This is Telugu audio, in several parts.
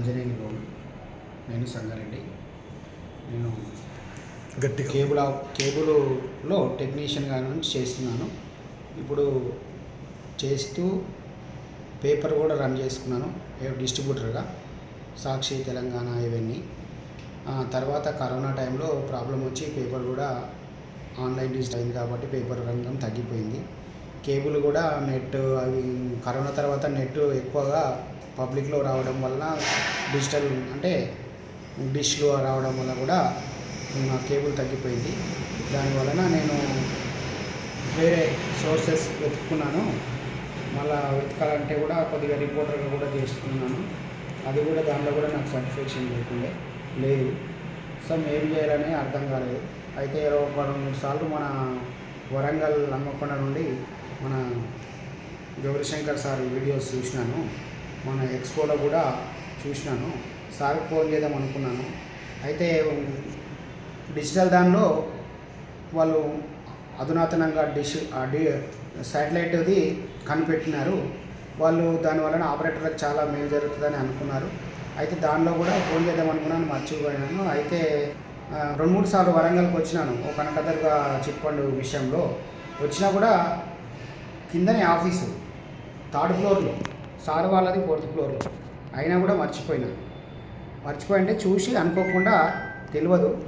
అంజనేయులు గౌడ్ నేను సంగారెడ్డి. నేను గట్టిగా. కేబుల్ కేబుల్లో టెక్నీషియన్గా నుంచి చేస్తున్నాను. ఇప్పుడు చేస్తూ పేపర్ కూడా రన్ చేసుకున్నాను డిస్ట్రిబ్యూటర్గా సాక్షి తెలంగాణ ఇవన్నీ ఆ, తర్వాత కరోనా టైంలో ప్రాబ్లం వచ్చి పేపర్ కూడా ఆన్లైన్ డిజిటల్ అయింది కాబట్టి పేపర్ రంగం తగ్గిపోయింది. కేబుల్ కూడా నెట్ అవి కరోనా తర్వాత నెట్ ఎక్కువగా పబ్లిక్లో రావడం వలన డిజిటల్ అంటే డిష్లు రావడం వల్ల కూడా నా కేబుల్ తగ్గిపోయింది. దాని వలన నేను వేరే సోర్సెస్ వెతుక్కున్నాను. మళ్ళా వెతకాలంటే కూడా కొద్దిగా రిపోర్టర్గా కూడా చేస్తున్నాను. అది కూడా దాంట్లో కూడా నాకు సాటిస్ఫాక్షన్ లేకుండే లేదు. సో ఏం చేయాలని అర్థం కాలేదు. అయితే ఒక రెండు మూడు సార్లు మన వరంగల్ హన్మకొండ నుండి మన గౌరీశంకర్ సార్ వీడియోస్ చూసినాను. మన ఎక్స్పోలో కూడా చూసినాను. సార్కి ఫోన్ చేద్దాం అనుకున్నాను. అయితే డిజిటల్ దానిలో వాళ్ళు అధునాతనంగా డిష్ డి శాటిలైట్ది కనిపెట్టినారు. వాళ్ళు దాని వలన ఆపరేటర్లకు చాలా మేలు జరుగుతుందని అనుకున్నారు. అయితే దానిలో కూడా ఫోన్ చేద్దాం అనుకున్నాను మర్చిపోయినాను. అయితే రెండు మూడు సార్లు వరంగల్కి వచ్చినాను. ఒక కనకదర్గా ఫండ్ విషయంలో. వచ్చినా కూడా కిందనే ఆఫీసు. థర్డ్ ఫ్లోర్లో. సార్ వాళ్ళది ఫోర్త్ ఫ్లోర్లో. అయినా కూడా మర్చిపోయినా. మర్చిపోయింటే చూసి అనుకోకుండా తెలియదు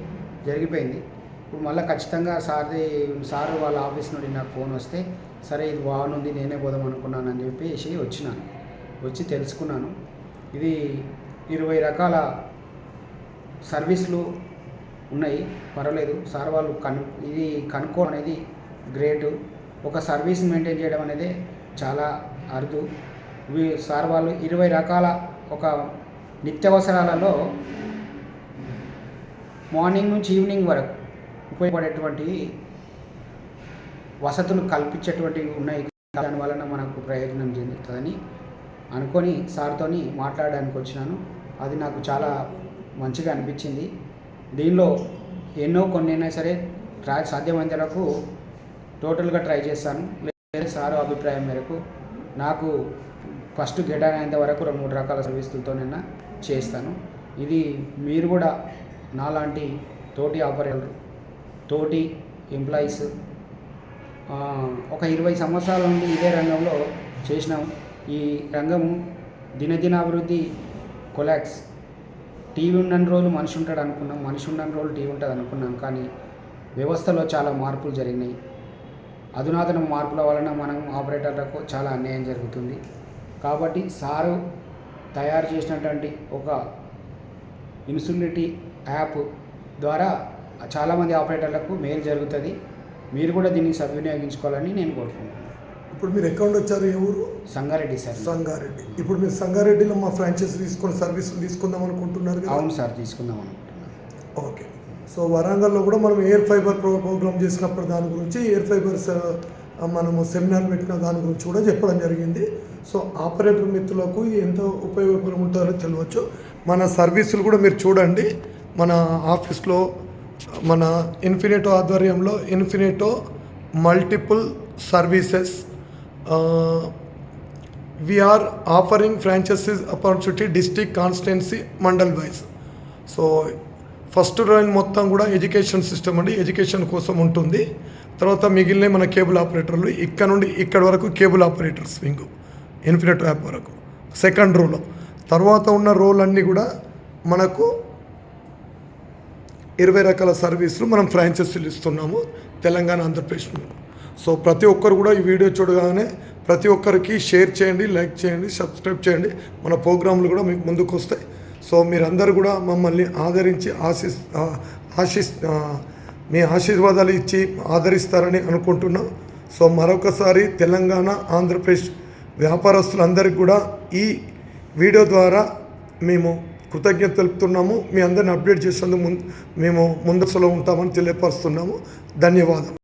జరిగిపోయింది. ఇప్పుడు మళ్ళీ ఖచ్చితంగా సార్ది సార్ వాళ్ళ ఆఫీస్ నుండి నాకు ఫోన్ వస్తే సరే ఇది బాగుంది నేనే పోదాం అనుకున్నాను అని చెప్పేసి వచ్చినాను వచ్చి తెలుసుకున్నాను. ఇది ఇరవై రకాల సర్వీసులు ఉన్నాయి. పర్వాలేదు. సార్ వాళ్ళు కను ఇది కనుక్కో అనేది గ్రేటు. ఒక సర్వీస్ మెయింటైన్ చేయడం అనేది చాలా అరుదు. వీ- సార్ వాళ్ళు ఇరవై రకాల ఒక నిత్యావసరాలలో మార్నింగ్ నుంచి ఈవినింగ్ వరకు ఉపయోగపడేటువంటి వసతులు కల్పించేటువంటివి ఉన్నాయి. దానివలన మనకు ప్రయోజనం చెందుతుందని అనుకొని సార్తోని మాట్లాడడానికి వచ్చినాను. అది నాకు చాలా మంచిగా అనిపించింది. దీనిలో ఎన్నో కొన్ని అయినా సరే ట్రై సాధ్యమైనంత వరకు టోటల్గా ట్రై చేస్తాను లేదా సారు అభిప్రాయం మేరకు నాకు ఫస్ట్ గెటాన్ అయినంత వరకు రెండు మూడు రకాల సర్వీసులతోనైనా చేస్తాను. ఇది మీరు కూడా నాలాంటి తోటి ఆపరేటర్ తోటి ఎంప్లాయీస్ ఒక ఇరవై సంవత్సరాల నుండి ఇదే రంగంలో చేసినాం. ఈ రంగము దినదినాభివృద్ధి కొలాక్స్. టీవీ ఉన్న రోజులు మనిషి ఉంటాడు అనుకున్నాం మనిషి ఉన్న రోజులు టీవీ ఉంటుంది అనుకున్నాం. కానీ వ్యవస్థలో చాలా మార్పులు జరిగినాయి. అధునాతన మార్పుల వలన మనం ఆపరేటర్లకు చాలా అన్యాయం జరుగుతుంది. కాబట్టి సారు తయారు చేసినటువంటి ఒక ఇన్సులిటీ యాప్ ద్వారా చాలామంది ఆపరేటర్లకు మేలు జరుగుతుంది. మీరు కూడా దీన్ని సద్వినియోగించుకోవాలని నేను కోరుకుంటున్నాను. ఇప్పుడు మీరు ఎక్కడ వచ్చారు ఏ ఊరు? సంగారెడ్డి సార్. సంగారెడ్డి. ఇప్పుడు మీరు సంగారెడ్డిలో మా ఫ్రాంచైజీ తీసుకొని సర్వీసులు తీసుకుందాం అనుకుంటున్నారు అవును సార్ తీసుకుందాం అనుకుంటున్నాను. ఓకే. సో వరంగల్లో కూడా మనం ఎయిర్ ఫైబర్ ప్రో ప్రోగ్రామ్ చేసినప్పుడు దాని గురించి ఎయిర్ ఫైబర్స్ మనము సెమినార్ పెట్టిన దాని గురించి కూడా చెప్పడం జరిగింది. సో ఆపరేటర్ మిత్రులకు ఎంతో ఉపయోగకరం ఉంటుందో తెలియవచ్చు మన సర్వీసులు కూడా మీరు చూడండి. మన ఆఫీస్లో మన ఇన్ఫినిటో ఆధ్వర్యంలో Infinito multiple services we are offering franchises opportunity district constituency mandal wise. So first rain మొత్తం కూడా ఎడ్యుకేషన్ సిస్టమ్ అండి. ఎడ్యుకేషన్ కోసం ఉంటుంది. తర్వాత మిగిలిన మన కేబుల్ ఆపరేటర్లు. ఇక్కడ నుండి ఇక్కడ వరకు cable operators swing. Infinite app వరకు. సెకండ్ రోలో. తర్వాత ఉన్న రోల్ అన్నీ కూడా మనకు ఇరవై రకాల సర్వీసులు మనం ఫ్రాంచైజీలు ఇస్తున్నాము. తెలంగాణ ఆంధ్రప్రదేశ్ సో ప్రతి ఒక్కరు కూడా ఈ వీడియో చూడగానే ప్రతి ఒక్కరికి షేర్ చేయండి లైక్ చేయండి సబ్స్క్రైబ్ చేయండి. మన ప్రోగ్రాంలు కూడా మీకు ముందుకు వస్తాయి. సో మీరందరూ కూడా మమ్మల్ని ఆదరించి ఆశిస్ ఆశిస్ మీ ఆశీర్వాదాలు ఇచ్చి ఆదరిస్తారని అనుకుంటున్నాం. సో మరొకసారి తెలంగాణ ఆంధ్రప్రదేశ్ వ్యాపారస్తులందరికీ కూడా ఈ వీడియో ద్వారా మేము కృతజ్ఞత తెలుపుతున్నాము. మీ అందరిని అప్డేట్ చేసేందుకు ముందు మేము ముందసలో ఉంటామని తెలియపరుస్తున్నాము. ధన్యవాదాలు